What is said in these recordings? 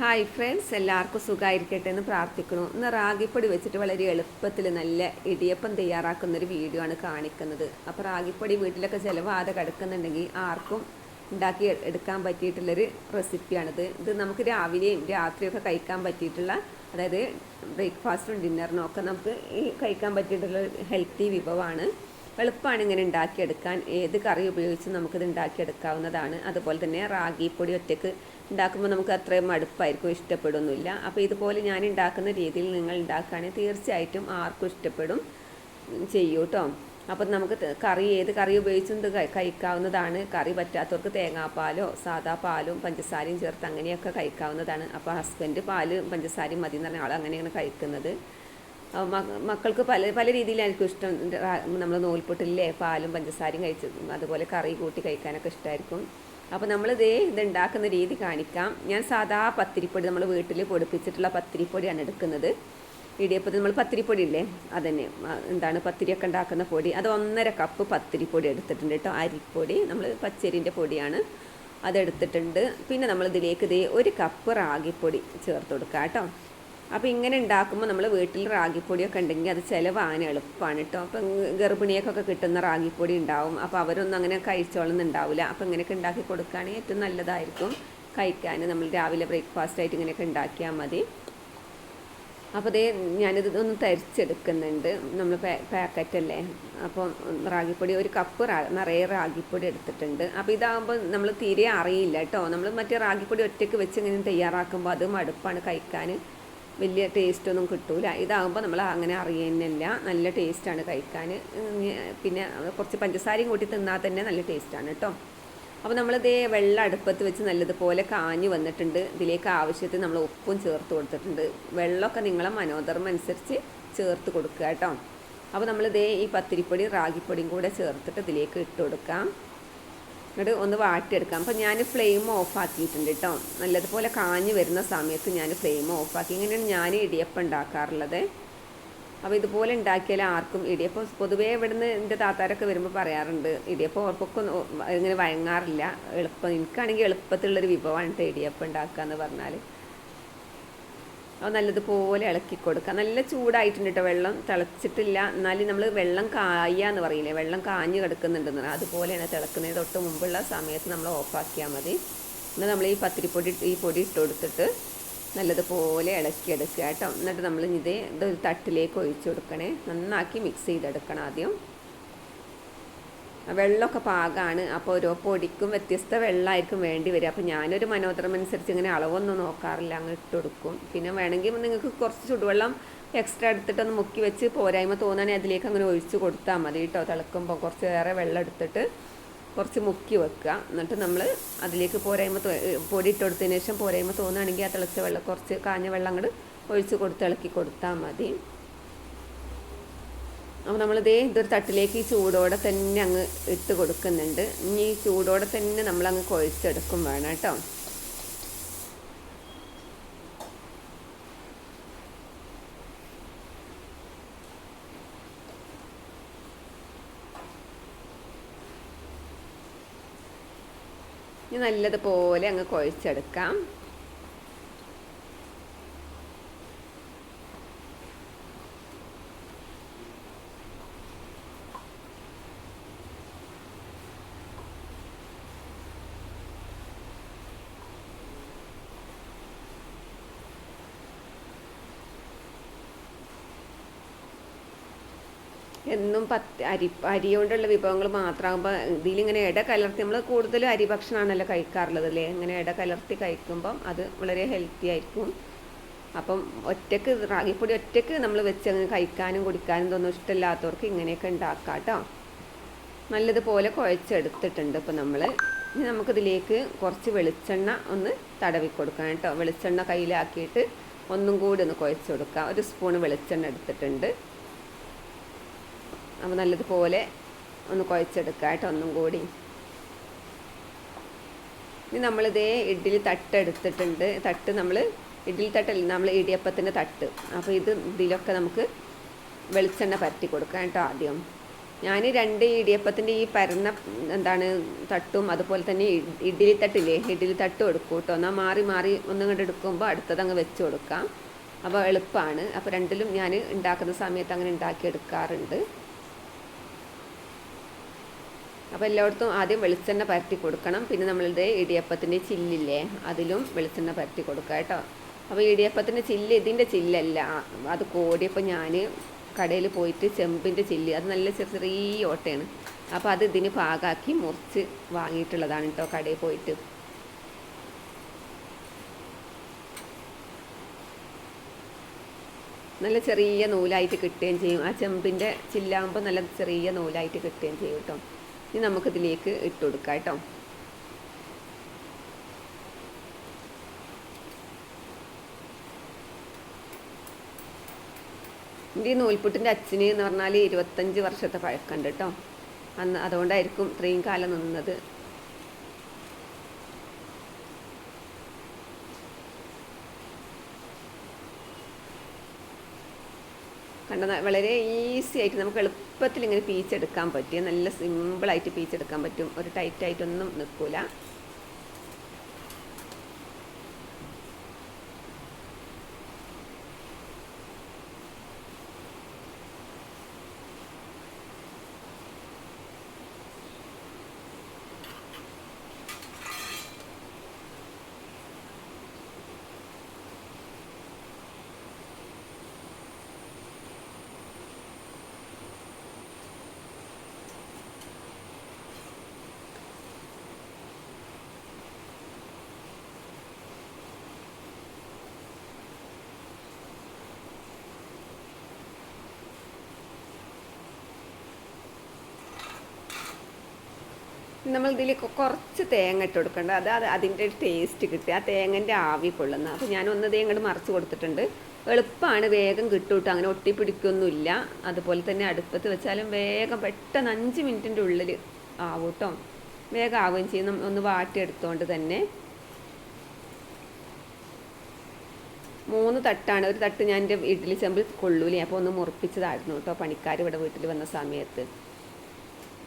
Hi friends എല്ലാവർക്കും സുഖമായിരിക്കട്ടെ എന്ന് പ്രാർത്ഥിക്കുന്നു. ഇന്ന് റാഗിപ്പൊടി വെച്ചിട്ട് വളരെ എളുപ്പത്തിൽ നല്ല ഇടിയപ്പം തയ്യാറാക്കുന്ന ഒരു വീഡിയോ ആണ് കാണിക്കുന്നത്. അപ്പോൾ റാഗിപ്പൊടി വീട്ടിലൊക്കെ ചിലവാതെ കിടക്കുന്നുണ്ടെങ്കിൽ ആർക്കും ഉണ്ടാക്കി എടുക്കാൻ പറ്റിയിട്ടുള്ളൊരു റെസിപ്പിയാണിത്. ഇത് നമുക്ക് രാവിലെയും രാത്രിയൊക്കെ കഴിക്കാൻ പറ്റിയിട്ടുള്ള അതായത് ബ്രേക്ക്ഫാസ്റ്റും ഡിന്നറിനും ഒക്കെ നമുക്ക് ഈ കഴിക്കാൻ പറ്റിയിട്ടുള്ള ഹെൽത്തി വിഭവമാണ്. എളുപ്പമാണ് ഇങ്ങനെ ഉണ്ടാക്കിയെടുക്കാൻ. ഏത് കറി ഉപയോഗിച്ച് നമുക്കിത് ഉണ്ടാക്കിയെടുക്കാവുന്നതാണ്. അതുപോലെ തന്നെ റാഗി പൊടി ഒറ്റയ്ക്ക് ഉണ്ടാക്കുമ്പോൾ നമുക്ക് അത്രയും മടുപ്പായിരിക്കും ഇഷ്ടപ്പെടുന്നില്ല. അപ്പോൾ ഇതുപോലെ ഞാൻ ഉണ്ടാക്കുന്ന രീതിയിൽ നിങ്ങൾ ഉണ്ടാക്കുകയാണെങ്കിൽ തീർച്ചയായിട്ടും ആർക്കും ഇഷ്ടപ്പെടും. ചെയ്യൂ കേട്ടോ അപ്പം നമുക്ക് കറി ഏത് കറി ഉപയോഗിച്ചും ഇത് കഴിക്കാവുന്നതാണ്. കറി പറ്റാത്തവർക്ക് തേങ്ങാപ്പാലോ സാദാ പാലും പഞ്ചസാരയും ചേർത്ത് അങ്ങനെയൊക്കെ കഴിക്കാവുന്നതാണ്. അപ്പോൾ ഹസ്ബൻഡ് പാൽ പഞ്ചസാരയും മതി എന്ന് പറഞ്ഞ ആൾ അങ്ങനെയാണ് കഴിക്കുന്നത്. മക്കൾക്ക് പല പല രീതിയിലായിരിക്കും ഇഷ്ടം. നമ്മൾ നൂൽപുട്ടില്ലേ പാലും പഞ്ചസാരയും കഴിച്ച് അതുപോലെ കറി കൂട്ടി കഴിക്കാനൊക്കെ ഇഷ്ടമായിരിക്കും അപ്പോൾ നമ്മൾ ഇതേ ഇത് ഉണ്ടാക്കുന്ന രീതി കാണിക്കാം. ഞാൻ സാധാ പത്തിരിപ്പൊടി നമ്മൾ വീട്ടിൽ പൊടിപ്പിച്ചിട്ടുള്ള പത്തിരിപ്പൊടിയാണ് എടുക്കുന്നത്. ഇടിയപ്പത്തിൽ നമ്മൾ പത്തിരിപ്പൊടി ഇല്ലേ അതന്നെ എന്താണ് പത്തിരിയൊക്കെ ഉണ്ടാക്കുന്ന പൊടി. അത് ഒന്നര കപ്പ് പത്തിരിപ്പൊടി എടുത്തിട്ടുണ്ട് കേട്ടോ. അരിപ്പൊടി നമ്മൾ പച്ചരിന്റെ പൊടിയാണ് അതെടുത്തിട്ടുണ്ട്. പിന്നെ നമ്മൾ ഇതിലേക്ക് ഇതേ ഒരു കപ്പ് റാഗിപ്പൊടി ചേർത്ത് കൊടുക്കാം കേട്ടോ. അപ്പോൾ ഇങ്ങനെ ഉണ്ടാക്കുമ്പോൾ നമ്മൾ വീട്ടിൽ റാഗിപ്പൊടിയൊക്കെ ഉണ്ടെങ്കിൽ അത് ചിലവാൻ എളുപ്പമാണ് കേട്ടോ അപ്പം ഗർഭിണിയൊക്കെ കിട്ടുന്ന റാഗിപ്പൊടി ഉണ്ടാവും. അപ്പോൾ അവരൊന്നും അങ്ങനെ കഴിച്ചോളുന്നുണ്ടാവില്ല അപ്പോൾ ഇങ്ങനെയൊക്കെ ഉണ്ടാക്കി കൊടുക്കുകയാണെങ്കിൽ ഏറ്റവും നല്ലതായിരിക്കും കഴിക്കാൻ നമ്മൾ രാവിലെ ബ്രേക്ക്ഫാസ്റ്റ് ആയിട്ട് ഇങ്ങനെയൊക്കെ ഉണ്ടാക്കിയാൽ മതി. അപ്പോൾ അതേ ഞാനിത് ഒന്ന് തരിച്ചെടുക്കുന്നുണ്ട്. നമ്മൾ പാക്കറ്റല്ലേ? അപ്പോൾ റാഗിപ്പൊടി ഒരു കപ്പ് നിറയെ റാഗിപ്പൊടി എടുത്തിട്ടുണ്ട്. അപ്പോൾ ഇതാകുമ്പോൾ നമ്മൾ തീരെ അറിയില്ല കേട്ടോ നമ്മൾ മറ്റേ റാഗിപ്പൊടി ഒറ്റയ്ക്ക് വെച്ച് ഇങ്ങനെ തയ്യാറാക്കുമ്പോൾ അത് മടുപ്പാണ് കഴിക്കാൻ വലിയ ടേസ്റ്റൊന്നും കിട്ടൂല. ഇതാകുമ്പോൾ നമ്മൾ അങ്ങനെ അറിയുന്നില്ല. നല്ല ടേസ്റ്റാണ് കഴിക്കാൻ. പിന്നെ കുറച്ച് പഞ്ചസാരയും കൂട്ടി തിന്നാൽ തന്നെ നല്ല ടേസ്റ്റാണ് കേട്ടോ അപ്പോൾ നമ്മളിതേ വെള്ളം അടുപ്പത്ത് വെച്ച് നല്ലതുപോലെ കാഞ്ഞു വന്നിട്ടുണ്ട്. ഇതിലേക്ക് ആവശ്യത്തിന് നമ്മൾ ഉപ്പും ചേർത്ത് കൊടുത്തിട്ടുണ്ട്. വെള്ളമൊക്കെ നിങ്ങളെ മനോധർമ്മം അനുസരിച്ച് ചേർത്ത് കൊടുക്കുക കേട്ടോ അപ്പോൾ നമ്മളിതേ ഈ പത്തിരിപ്പൊടി റാഗിപ്പൊടിയും കൂടെ ചേർത്തിട്ട് ഇതിലേക്ക് ഇട്ട് കൊടുക്കാം. എന്നിട്ട് ഒന്ന് വാട്ടിയെടുക്കാം അപ്പോൾ ഞാൻ ഫ്ലെയിം ഓഫ് ആക്കിയിട്ടുണ്ട് കേട്ടോ നല്ലതുപോലെ കാഞ്ഞ് വരുന്ന സമയത്ത് ഞാൻ ഫ്ലെയിം ഓഫ് ആക്കി. ഇങ്ങനെയാണ് ഞാൻ ഇടിയപ്പം ഉണ്ടാക്കാറുള്ളത്. അപ്പോൾ ഇതുപോലെ ഉണ്ടാക്കിയാൽ ആർക്കും ഇടിയപ്പം പൊതുവേ ഇവിടുന്ന് എന്റെ താത്താരൊക്കെ വരുമ്പോൾ പറയാറുണ്ട് ഇടിയപ്പം ഉറപ്പൊക്കെ ഇങ്ങനെ വഴങ്ങാറില്ല. എളുപ്പം എനിക്കാണെങ്കിൽ എളുപ്പത്തിലുള്ളൊരു വിഭവമാണ് കേട്ടോ ഇടിയപ്പം ഉണ്ടാക്കുക എന്ന് പറഞ്ഞാൽ നല്ലതുപോലെ ഇളക്കി കൊടുക്കുക. നല്ല ചൂടായിട്ടുണ്ട് കേട്ടോ വെള്ളം. തിളച്ചിട്ടില്ല. എന്നാലും നമ്മൾ വെള്ളം കായ എന്ന് പറയില്ലേ? വെള്ളം കാഞ്ഞ് കിടക്കുന്നുണ്ടെന്ന് പറയാം അതുപോലെയാണ് തിളക്കുന്നതിന് തൊട്ട് മുമ്പുള്ള സമയത്ത് നമ്മൾ ഓഫാക്കിയാൽ മതി. എന്നാൽ നമ്മൾ ഈ പത്തിരിപ്പൊടി ഈ പൊടി ഇട്ട് കൊടുത്തിട്ട് നല്ലതുപോലെ ഇളക്കിയെടുക്കുക കേട്ടോ എന്നിട്ട് നമ്മൾ ഇത് ഇതൊരു തട്ടിലേക്ക് ഒഴിച്ചു കൊടുക്കണേ. നന്നാക്കി മിക്സ് ചെയ്തെടുക്കണം ആദ്യം. വെള്ളമൊക്കെ പാകമാണ് അപ്പോൾ ഓരോ പൊടിക്കും വ്യത്യസ്ത വെള്ളമായിരിക്കും വേണ്ടി വരിക. അപ്പോൾ ഞാനൊരു മനോധർമ്മം അനുസരിച്ച് ഇങ്ങനെ അളവൊന്നും നോക്കാറില്ല. അങ്ങ് ഇട്ട് കൊടുക്കും. പിന്നെ വേണമെങ്കിൽ നിങ്ങൾക്ക് കുറച്ച് ചുടുവെള്ളം എക്സ്ട്രാ എടുത്തിട്ടൊന്ന് മുക്കി വെച്ച് പോരായ്മ തോന്നുകയാണെങ്കിൽ അതിലേക്ക് അങ്ങനെ ഒഴിച്ച് കൊടുത്താൽ മതി കേട്ടോ. തിളക്കുമ്പോൾ കുറച്ച് വേറെ വെള്ളം എടുത്തിട്ട് കുറച്ച് മുക്കി വെക്കുക. എന്നിട്ട് നമ്മൾ അതിലേക്ക് പോരായ്മ പൊടി ഇട്ട് കൊടുത്തതിന് ശേഷം പോരായ്മ തോന്നുകയാണെങ്കിൽ ആ തിളച്ച വെള്ളം കുറച്ച് കാഞ്ഞ വെള്ളം അങ്ങോട്ട് ഒഴിച്ച് കൊടുത്ത് ഇളക്കി കൊടുത്താൽ മതി. അപ്പോൾ നമ്മളിതേ ഇതൊരു തട്ടിലേക്ക് ഈ ചൂടോടെ തന്നെ അങ്ങ് ഇട്ട് കൊടുക്കുന്നുണ്ട്. ഇനി ഈ ചൂടോടെ തന്നെ നമ്മൾ നമ്മളങ്ങ് കുഴച്ചെടുക്കും വേണം കേട്ടോ. ഇനി നല്ലതുപോലെ അങ്ങ് കുഴച്ചെടുക്കാം. എന്നും പത്ത് അരി അരി കൊണ്ടുള്ള വിഭവങ്ങൾ മാത്രമാകുമ്പോൾ ഇതിലിങ്ങനെ ഇട കലർത്തി നമ്മൾ കൂടുതലും അരി ഭക്ഷണമാണല്ലോ കഴിക്കാറുള്ളത് അല്ലേ? ഇങ്ങനെ ഇട കലർത്തി കഴിക്കുമ്പം അത് വളരെ ഹെൽത്തി ആയിരിക്കും. അപ്പം ഒറ്റയ്ക്ക് റാഗിപ്പൊടി ഒറ്റയ്ക്ക് നമ്മൾ വെച്ച് അങ്ങനെ കഴിക്കാനും കുടിക്കാനും തോന്നും ഇഷ്ടമില്ലാത്തവർക്ക് ഇങ്ങനെയൊക്കെ ഉണ്ടാക്കാം കേട്ടോ. നല്ലതുപോലെ കുഴച്ചെടുത്തിട്ടുണ്ട് ഇപ്പം നമ്മൾ ഇനി നമുക്കിതിലേക്ക് കുറച്ച് വെളിച്ചെണ്ണ ഒന്ന് തടവി കൊടുക്കാം കേട്ടോ. വെളിച്ചെണ്ണ കയ്യിലാക്കിയിട്ട് ഒന്നും കൂടി ഒന്ന് കുഴച്ച് ഒരു സ്പൂൺ വെളിച്ചെണ്ണ എടുത്തിട്ടുണ്ട്. അപ്പോൾ നല്ലതുപോലെ ഒന്ന് കുഴച്ചെടുക്കുക കേട്ടോ ഒന്നും കൂടി. ഇനി നമ്മളിതേ ഇഡ്ഡലി തട്ട് എടുത്തിട്ടുണ്ട്. തട്ട് നമ്മൾ ഇഡ്ഡലി തട്ടല്ല നമ്മൾ ഇടിയപ്പത്തിന്റെ തട്ട്. അപ്പോൾ ഇത് ഇതിലൊക്കെ നമുക്ക് വെളിച്ചെണ്ണ പരത്തി കൊടുക്കാം കേട്ടോ ആദ്യം. ഞാൻ രണ്ട് ഇടിയപ്പത്തിന്റെ ഈ പരന്ന എന്താണ് തട്ടും അതുപോലെ തന്നെ ഇഡ്ഡലി തട്ടില്ലേ ഇഡ്ഡലി തട്ടും എടുക്കും കേട്ടോ. എന്നാൽ മാറി മാറി ഒന്നും കണ്ട് എടുക്കുമ്പോൾ അടുത്തത് അങ്ങ് വെച്ച് കൊടുക്കാം. അപ്പോൾ എളുപ്പമാണ് അപ്പോൾ രണ്ടിലും ഞാൻ ഉണ്ടാക്കുന്ന സമയത്ത് അങ്ങനെ ഉണ്ടാക്കി എടുക്കാറുണ്ട്. അപ്പോൾ എല്ലായിടത്തും ആദ്യം വെളിച്ചെണ്ണ പരത്തി കൊടുക്കണം. പിന്നെ നമ്മളുടെ ഇടിയപ്പത്തിന്റെ ചില്ലില്ലേ അതിലും വെളിച്ചെണ്ണ പരത്തി കൊടുക്കുക കേട്ടോ. അപ്പോൾ ഇടിയപ്പത്തിന്റെ ചില്ല് ഇതിന്റെ ചില്ലല്ല. അത് കോടിയപ്പോൾ ഞാൻ കടയിൽ പോയിട്ട് ചെമ്പിന്റെ ചില്ല് അത് നല്ല ചെറിയ ചെറിയ ഓട്ടയാണ്. അപ്പോൾ അത് ഇതിന് പാകാക്കി മുറിച്ച് വാങ്ങിയിട്ടുള്ളതാണ് കേട്ടോ കടയിൽ പോയിട്ട്. നല്ല ചെറിയ നൂലായിട്ട് കിട്ടുകയും ചെയ്യും. ആ ചെമ്പിന്റെ ചില്ലാകുമ്പോൾ നല്ല ചെറിയ നൂലായിട്ട് കിട്ടുകയും ചെയ്യും കേട്ടോ. ഇനി നമുക്കിതിലേക്ക് ഇട്ട് കൊടുക്കാം കേട്ടോ. എന്റെ ഈ നൂൽപുട്ടിന്റെ അച്ഛന് എന്ന് പറഞ്ഞാൽ ഇരുപത്തഞ്ച് വർഷത്തെ പഴക്കമുണ്ട് കേട്ടോ. അന്ന് അതുകൊണ്ടായിരിക്കും ഇത്രയും കാലം നിന്നത്. കണ്ട വളരെ ഈസി ആയിട്ട് നമുക്ക് എളുപ്പത്തിൽ ഇങ്ങനെ പീച്ചെടുക്കാൻ പറ്റിയ നല്ല സിമ്പിളായിട്ട് പീച്ചെടുക്കാൻ പറ്റും. ഒരു ടൈറ്റ് ആയിട്ടൊന്നും നമ്മൾ ഇതിലേക്ക് കുറച്ച് തേങ്ങ ഇട്ട് കൊടുക്കേണ്ട. അത് അത് അതിന്റെ ടേസ്റ്റ് കിട്ടുക ആ തേങ്ങന്റെ ആവി കൊള്ളുന്ന. അപ്പോൾ ഞാൻ ഒന്ന് ഇങ്ങോട്ട് മറിച്ച് കൊടുത്തിട്ടുണ്ട്. എളുപ്പമാണ് വേഗം കിട്ടും അങ്ങനെ ഒട്ടിപ്പിടിക്കൊന്നുമില്ല. അതുപോലെ തന്നെ അടുപ്പത്ത് വെച്ചാലും വേഗം പെട്ടെന്ന് അഞ്ച് മിനിറ്റിന്റെ ഉള്ളിൽ ആവും കേട്ടോ വേഗം ആവുകയും ചെയ്യും. ഒന്ന് വാട്ടിയെടുത്തുകൊണ്ട് തന്നെ. മൂന്ന് തട്ടാണ്. ഒരു തട്ട് ഞാൻ എന്റെ ഇഡ്ഡലി ചെമ്പിൽ കൊള്ളൂലേ. അപ്പോൾ ഒന്ന് മുറിപ്പിച്ചതായിരുന്നു കേട്ടോ പണിക്കാർ ഇവിടെ വീട്ടിൽ വന്ന സമയത്ത്.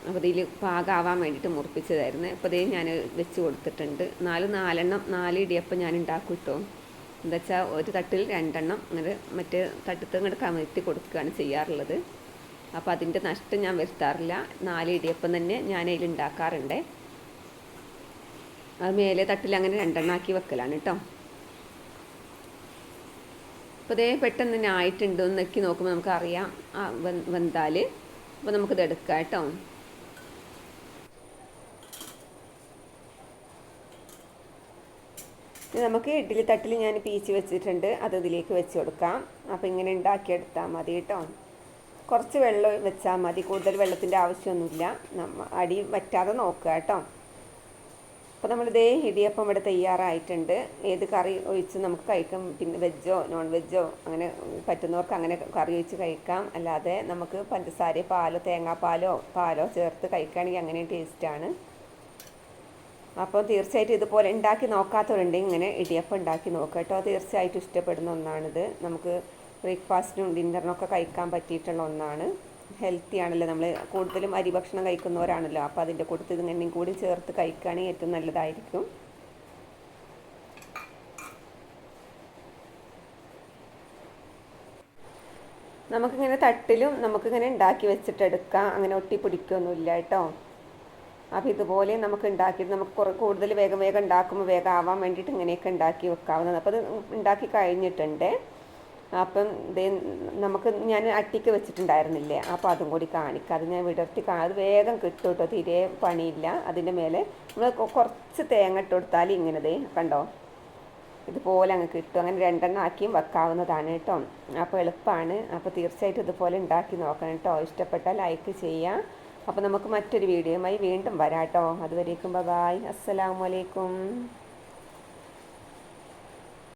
അപ്പോൾ ഇതിൽ പാകാവാൻ വേണ്ടിയിട്ട് മുറിപ്പിച്ചതായിരുന്നു. അപ്പോൾ ഇതേ ഞാൻ വെച്ച് കൊടുത്തിട്ടുണ്ട്. നാല് നാലെണ്ണം നാല് ഇടിയപ്പം ഞാൻ ഉണ്ടാക്കും കേട്ടോ എന്താ വെച്ചാൽ ഒരു തട്ടിൽ രണ്ടെണ്ണം അങ്ങനെ മറ്റേ തട്ടത്ത് ഇങ്ങോട്ട് കമഴ്ത്തി കൊടുക്കുകയാണ് ചെയ്യാറുള്ളത്. അപ്പോൾ അതിന്റെ നഷ്ടം ഞാൻ വരുത്താറില്ല. നാല് ഇടിയപ്പം തന്നെ ഞാൻ അതിൽ ഉണ്ടാക്കാറുണ്ട്. അത് മേലെ തട്ടിൽ അങ്ങനെ രണ്ടെണ്ണാക്കി വെക്കലാണ് കേട്ടോ അപ്പോൾ അതേ പെട്ടെന്ന് തന്നെ ആയിട്ടുണ്ടോ എന്നൊക്കെ നെക്കി നോക്കുമ്പോൾ നമുക്കറിയാം. വന്നാൽ അപ്പോൾ നമുക്കിത് എടുക്കാം കേട്ടോ നമുക്ക് ഇഡ്ഡലി തട്ടിൽ ഞാൻ പീച്ച് വെച്ചിട്ടുണ്ട്. അത് ഇതിലേക്ക് വെച്ച് കൊടുക്കാം. അപ്പോൾ ഇങ്ങനെ ഉണ്ടാക്കിയെടുത്താൽ മതി കേട്ടോ. കുറച്ച് വെള്ളം വെച്ചാൽ മതി. കൂടുതൽ വെള്ളത്തിന്റെ ആവശ്യമൊന്നുമില്ല. നമ്മ അടി വറ്റാതെ നോക്കുക കേട്ടോ. അപ്പോൾ നമ്മളിതേ ഇടിയപ്പം ഇവിടെ തയ്യാറായിട്ടുണ്ട്. ഏത് കറി ഒഴിച്ച് നമുക്ക് കഴിക്കാം? പിന്നെ വെജോ നോൺ വെജോ അങ്ങനെ പറ്റുന്നവർക്ക് അങ്ങനെ കറി ഒഴിച്ച് കഴിക്കാം. അല്ലാതെ നമുക്ക് പഞ്ചസാര പാലോ തേങ്ങാപ്പാലോ പാലോ ചേർത്ത് കഴിക്കുകയാണെങ്കിൽ അങ്ങനെ ടേസ്റ്റാണ് അപ്പോൾ തീർച്ചയായിട്ടും ഇതുപോലെ ഉണ്ടാക്കി നോക്കാത്തവരുണ്ടെങ്കിൽ ഇങ്ങനെ ഇടിയപ്പം ഉണ്ടാക്കി നോക്കുക കേട്ടോ. തീർച്ചയായിട്ടും ഇഷ്ടപ്പെടുന്ന ഒന്നാണിത്. നമുക്ക് ബ്രേക്ക്ഫാസ്റ്റിനും ഡിന്നറിനൊക്കെ കഴിക്കാൻ പറ്റിയിട്ടുള്ള ഒന്നാണ്. ഹെൽത്തി ആണല്ലോ. നമ്മൾ കൂടുതലും അരി ഭക്ഷണം കഴിക്കുന്നവരാണല്ലോ. അപ്പോൾ അതിന്റെ കൂട്ടത്തിൽ ഇങ്ങനെയും കൂടി ചേർത്ത് കഴിക്കുകയാണെങ്കിൽ ഏറ്റവും നല്ലതായിരിക്കും. നമുക്കിങ്ങനെ തട്ടിലും നമുക്കിങ്ങനെ ഉണ്ടാക്കി വെച്ചിട്ടെടുക്കാം അങ്ങനെ ഒട്ടി പിടിക്കുകയൊന്നുമില്ല കേട്ടോ. അപ്പോൾ ഇതുപോലെ നമുക്ക് ഉണ്ടാക്കി നമുക്ക് കുറേ കൂടുതൽ വേഗം വേഗം ഉണ്ടാക്കുമ്പോൾ വേഗം ആവാൻ വേണ്ടിയിട്ട് ഇങ്ങനെയൊക്കെ ഉണ്ടാക്കി വെക്കാവുന്നതാണ്. അപ്പോൾ അത് ഉണ്ടാക്കി കഴിഞ്ഞിട്ടുണ്ട്. അപ്പം ദേ നമുക്ക് ഞാൻ അട്ടിക്ക് വെച്ചിട്ടുണ്ടായിരുന്നില്ലേ? അപ്പോൾ അതും കൂടി കാണിക്കാം. അത് ഞാൻ വിടർത്തി അത് വേഗം കിട്ടും കേട്ടോ. തീരെ പണിയില്ല. അതിന്റെ മേലെ നമ്മൾ കുറച്ച് തേങ്ങ ഇട്ട് കൊടുത്താൽ ഇങ്ങനെ ദേ കണ്ടോ? ഇതുപോലെ അങ്ങ് കിട്ടും. അങ്ങനെ രണ്ടെണ്ണം ആക്കിയും വെക്കാവുന്നതാണ് കേട്ടോ. അപ്പോൾ എളുപ്പമാണ് അപ്പോൾ തീർച്ചയായിട്ടും ഇതുപോലെ ഉണ്ടാക്കി നോക്കണം കേട്ടോ. ഇഷ്ടപ്പെട്ടാൽ ലൈക്ക് ചെയ്യാം അപ്പോൾ നമുക്ക് മറ്റൊരു വീഡിയോയുമായി വീണ്ടും വരാട്ടോ. അതുവരേക്കും ബബായ്. അസ്സലാമലൈക്കും